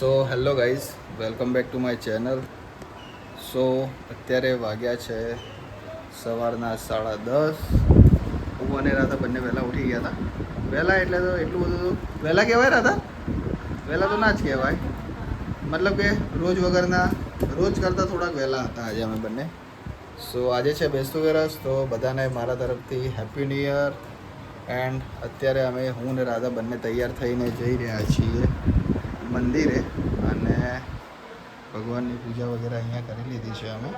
So hello guys welcome back to my channel so અત્યારે વાગ્યા છે સવારના સાડા દસ. હું અને રાધા બંને વહેલા ઉઠી ગયા હતા. વહેલા એટલે તો એટલું બધું વહેલા કહેવાય રાધા? વહેલા તો ના જ કહેવાય. મતલબ કે રોજ વગરના રોજ કરતાં થોડાક વહેલા હતા આજે અમે બંને. સો આજે છે બેસતું વરસ, તો બધાને મારા તરફથી હેપી ન્યૂ યર એન્ડ અત્યારે અમે હું ને રાધા બંને તૈયાર થઈને જઈ રહ્યા છીએ. મંદિરે અને ભગવાનની પૂજા વગેરે અહીંયા કરી લીધી છે અમે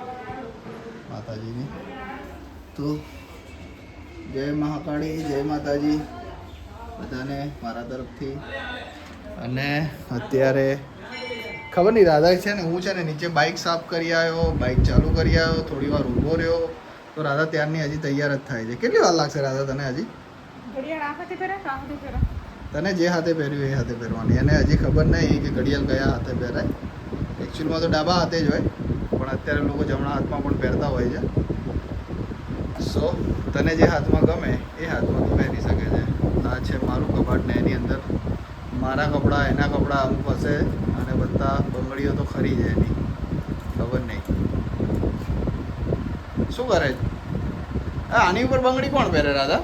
માતાજીની. તો જય મહાકાળી, જય માતાજી. બધાને મારા તરફથી. અને અત્યારે ખબર નહીં રાધા છે ને, હું છે ને નીચે બાઇક સાફ કરી આવ્યો બાઇક ચાલુ કરી આવ્યો, થોડી વાર ઊભો રહ્યો. તો રાધા ત્યારની હજી તૈયાર જ થાય છે. કેટલી વાર લાગશે રાધા તને હજી? તને જે હાથે પહેર્યું એ હાથે પહેરવાની. અને હજી ખબર નહીં કે ઘડિયાળ કયા હાથે પહેરાય. એકચ્યુઅલમાં તો ડાબા હાથે જ હોય, પણ અત્યારે લોકો જમણા હાથમાં પણ પહેરતા હોય છે. સો તને જે હાથમાં ગમે, એ હાથમાં તું પહેરી શકે છે. આ છે મારું કબાટ ને એની અંદર. મારા કપડાં, એના કપડાં અમુક હશે અને બધા બંગડીઓ તો ખરી છે એની. ખબર નહીં. શું કરે આની ઉપર બંગડી કોણ પહેરે રાધા?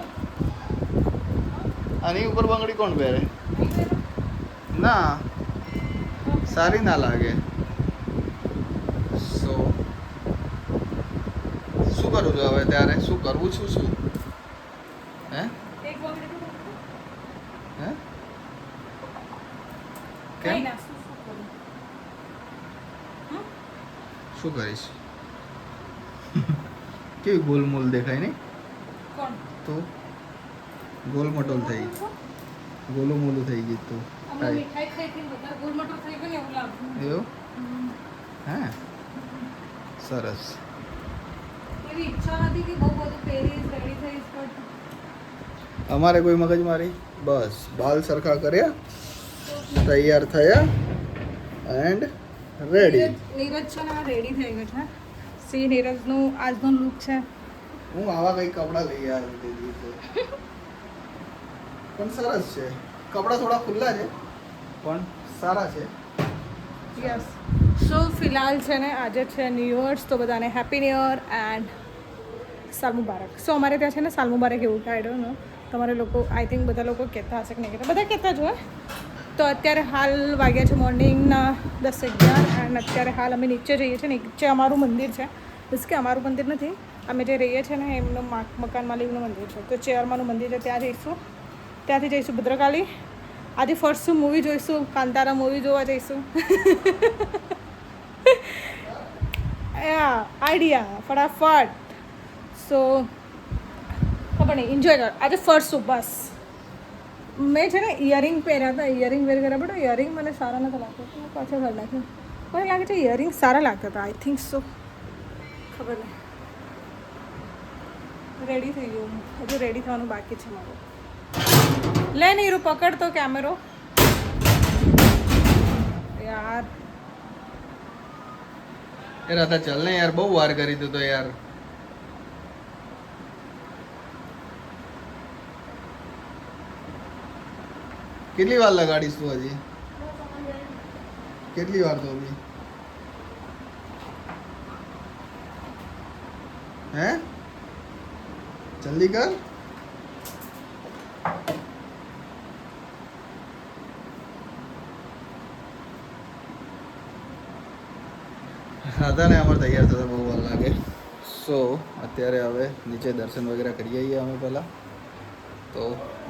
આની ઉપર બંગડી કોણ પહેરે? ના. સારી ના લાગે. સો શું કરું છું હવે ત્યારે? શું કરવું છું શું? હે? હે કેમ? શું કરીશ? કેવી ગોલમોલ દેખાય નહીં? કોણ? તો? ગોલ મટોલ થઈ ગોલું મોલું થઈ ગયું તું એવું હે. સરસ. અમારે કોઈ મગજ મારી? બસ. બાલ સરખા કર્યા તૈયાર થયા એન્ડ રેડી નીરજ છે ને રેડી થઈ ગયો છે સી નીરજનું આજનો લુક છે. હું આવા કઈ કપડાં લઈ આવ્યો દિવસે. પણ સરસ છે. કપડાં થોડા ખુલ્લા છે. પણ? સારા છે. યસ સો ફિલહાલ છે ને આજે છે ન્યૂ યર્સ તો બધાને હેપી ન્યૂ યર એન્ડ સાલ મુબારક. સો અમારે ત્યાં છે ને સાલ મુબારક એવું કે આઈ નો તમારે લોકો આઈ થિંક બધા લોકો કહેતા હશે કે નહીં કહેતા. બધા કહેતા જ હોય. તો અત્યારે હાલ વાગ્યા છે મોર્નિંગના દસ અગિયાર એન્ડ અત્યારે હાલ અમે નીચે જઈએ છીએ નીચે અમારું મંદિર છે. બસ કે અમારું મંદિર નથી. અમે જે રહીએ છીએ ને એમનું મકાન માલિકનું મંદિર છે. તો ચેરમાનું મંદિર છે ત્યાં જઈશું. ત્યાંથી જઈશું ભદ્રકાલી. આજે ફર્સ્ટ મૂવી જોઈશું? કાંતારા મૂવી જોવા જઈશું. આઈડિયા ફટાફટ. સો ખબર નહીં એન્જોય કર. આજે ફરશું બસ. મેં છે ને ઇયરિંગ પહેર્યા હતા ઇયરિંગ વેર કર્યા, બટ ઇયરિંગ મને સારા નથી લાગતા. તો મેં પાછા ઘર નાખ્યું મને લાગે છે ઇયરિંગ સારા લાગતા હતા આઈ થિંક સો ખબર નહીં. રેડી થઈ ગયું હજુ રેડી થવાનું બાકી છે મારું. લે નીરુ પકડતો કેમેરો યાર. એ રાધા, ચાલ ને યાર, બહુ વાર કરી દીધો યાર. કેટલી વાર લગાડીશ તું હજી? કેટલી વાર તો બી હે? જલ્દી કર. હતા ને અમારે તૈયાર થતા બહુ વાર લાગે. સો, અત્યારે હવે નીચે દર્શન વગેરે કરી આવીએ અમે પહેલાં. તો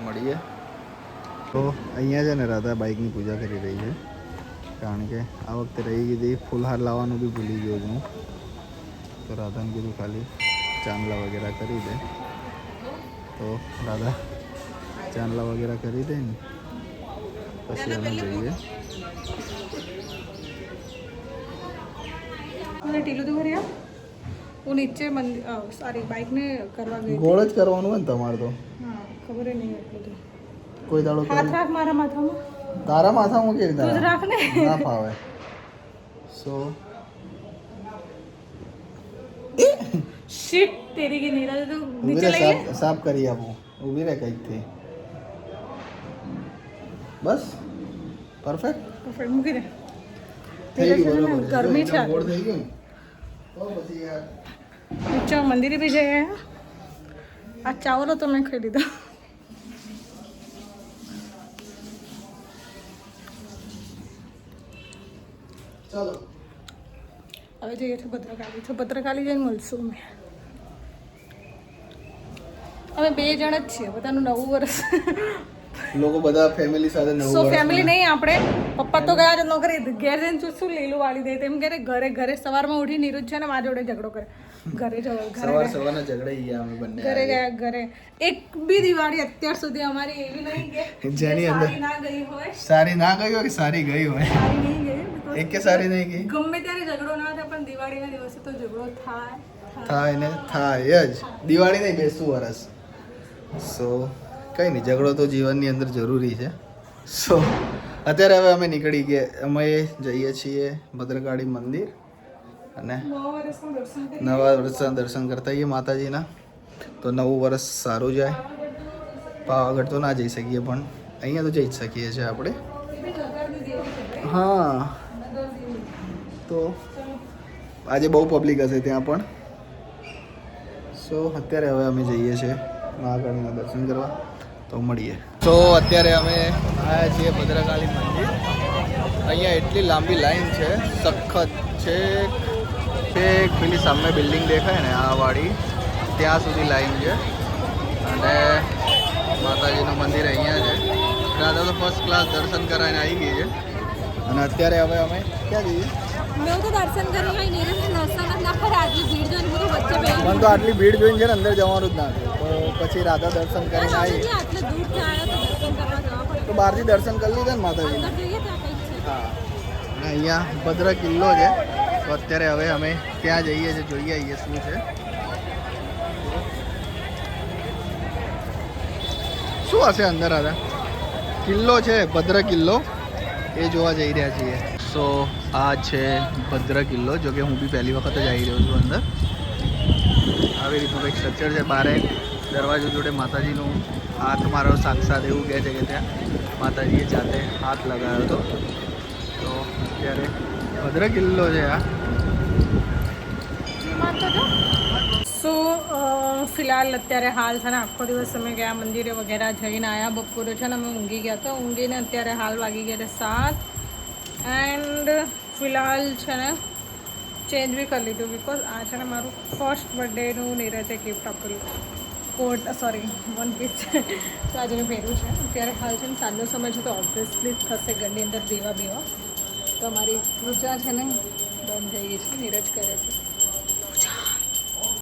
મળીએ. તો અહીંયા છે ને રાધા બાઇકની પૂજા કરી રહી છે. કારણ કે આ વખતે રહી ગઈ હતી ફૂલહાર લાવવાનું બી ભૂલી ગયો હું તો રાધાને કીધું ખાલી ચાંદલા વગેરે કરી દે. તો રાધા ચાંદલા વગેરે કરી દે ને. પછી અમે જઈએ. મને ટીલું તો હું? નીચે સોરી બાઇકને કરવા ગઈ ગોળ જ કરવાનું હોય ને તમારે તો. હા ખબર નહીં એટલું તો. કોઈ દાડો હાથ રાખ મારા માથામાં. તારા માથામાં કેવી તું રાખ ને. ના ફાવે. સો શિટ તેરી કે નીરજ તો નીચે લઈ સાફ સાફ કરી આપું. ઊભી રે કંઈકથી બસ. પરફેક્ટ પરફેક્ટ મૂકી દે. ગરમી છે. થઈ ગયું મંદિરે બી જઈએ આ ચાવલો તો મેં ખાઈ લીધો હવે જઈએ છીએ ભદ્રકાલી તો ભદ્રકાલી જઈને મળશું અમે અમે બે જણ જ છીએ બધાનું નવું વર્ષ લોકો બધા ફેમિલી સાથે નવું સો ફેમિલી નહીં આપણે પપ્પા તો ગયા નોકરી. ઘેર જઈને શું શું લીલું વાળી દે? તેમ કરે ઘરે ઘરે સવારમાં ઉઠી નીરુજ છે ને મારા જોડે ઝઘડો કરે. ઘરે જવો સવાર સવારના ઝઘડે ગયા અમે બંને ઘરે ગયા ઘરે. એક બી દિવાળી અત્યાર સુધી અમારી એવી નહીં કે જેની અંદર- સારી ના ગઈ હોય. સારી ના ગઈ હોય કે સારી ગઈ હોય? સારી નહીં ગઈ એક કે સારી નહીં ગઈ? ગમે ત્યારે ઝઘડો ના થાય પણ દિવાળીના દિવસે તો ઝઘડો થાય. થાય. થાય ને થાય જ. દિવાળી નહીં બેસતું વરસ સો કંઈ નહીં, ઝઘડો તો જીવનની અંદર જરૂરી છે. સો અત્યારે હવે અમે નીકળી ગયા, અમે જઈએ છીએ ભદ્રકાળી મંદિર અને નવા વર્ષના દર્શન કરતા આવીએ માતાજીના. તો નવું વર્ષ સારું જાય. પાવાગઢ તો ના જઈ શકીએ, પણ અહીંયા તો જઈ જ શકીએ છીએ આપણે. હા. તો આજે બહુ પબ્લિક હશે ત્યાં પણ. સો અત્યારે હવે અમે જઈએ છીએ મહાકાળીના દર્શન કરવા. તો મળીએ. તો અત્યારે અમે આવ્યા છીએ ભદ્રકાળી મંદિર. અહીંયા એટલી લાંબી લાઈન છે સખત છે છેક પેલી સામે બિલ્ડિંગ દેખાય ને આ વાળી ત્યાં સુધી લાઈન છે. અને માતાજીનું મંદિર અહીંયા છે. દાદા તો ફર્સ્ટ ક્લાસ દર્શન કરાવીને આવી ગઈ છે. અને અત્યારે હવે અમે ક્યાં જઈએ? મેં તો દર્શન કર્યું નીરજ દર્શન ના કરે આટલી ભીડ જોઈને હું તો વચ્ચે મને તો આટલી ભીડ જોઈને છે ને અંદર જવાનું જ ના થયું. તો પછી રાધા દર્શન કરીને આવી ગઈ આટલે દૂરથી આવ્યા તો દર્શન કરવા જવા પડે. તો બહારથી દર્શન કરી લીધા ને માતાજીને? અંદર જોઈએ ત્યાં કંઈક છે. હા. અને અહીંયા ભદ્ર કિલ્લો છે. તો અત્યારે હવે અમે ત્યાં જઈએ છીએ જોઈએ આવીએ શું છે. શું હશે અંદર હતા કિલ્લો છે ભદ્ર કિલ્લો. એ જોવા જઈ રહ્યા છીએ. સો આ છે ભદ્ર કિલ્લો. જો કે હું બી પહેલી વખત જ આવી રહ્યો છું અંદર. આવી રીતનું કંઈક સ્ટ્રક્ચર છે બારે. દરવાજો જોડે માતાજીનું હાથ મારો સાક્ષાત એવું કહે છે કે ત્યાં માતાજીએ જાતે હાથ લગાવ્યો હતો. તો અત્યારે ભદ્ર કિલ્લો છે આ. સો ફિલહાલ અત્યારે હાલ છે ને આખો દિવસ અમે ગયા મંદિરે વગેરે જઈને આવ્યા બપોરે છે ને અમે ઊંઘી ગયા હતા ઊંઘીને અત્યારે હાલ વાગી ગયા છે સાત. એન્ડ ફિલહાલ છે ને ચેન્જ બી કરી લીધું બિકોઝ આ છે ને મારું ફર્સ્ટ બર્થડેનું નીરજે ગિફ્ટ આપેલું. કોટ સોરી વન પીસ છે તો આજે મેં પહેર્યું છે. અત્યારે હાલ છે ને સાંજનો સમય છે તો ઓબ્વિયસલી થશે ઘરની અંદર દેવા બેવા તો અમારી પૂજા છે ને બંધ થઈ ગઈ છે, નીરજ કરે છે.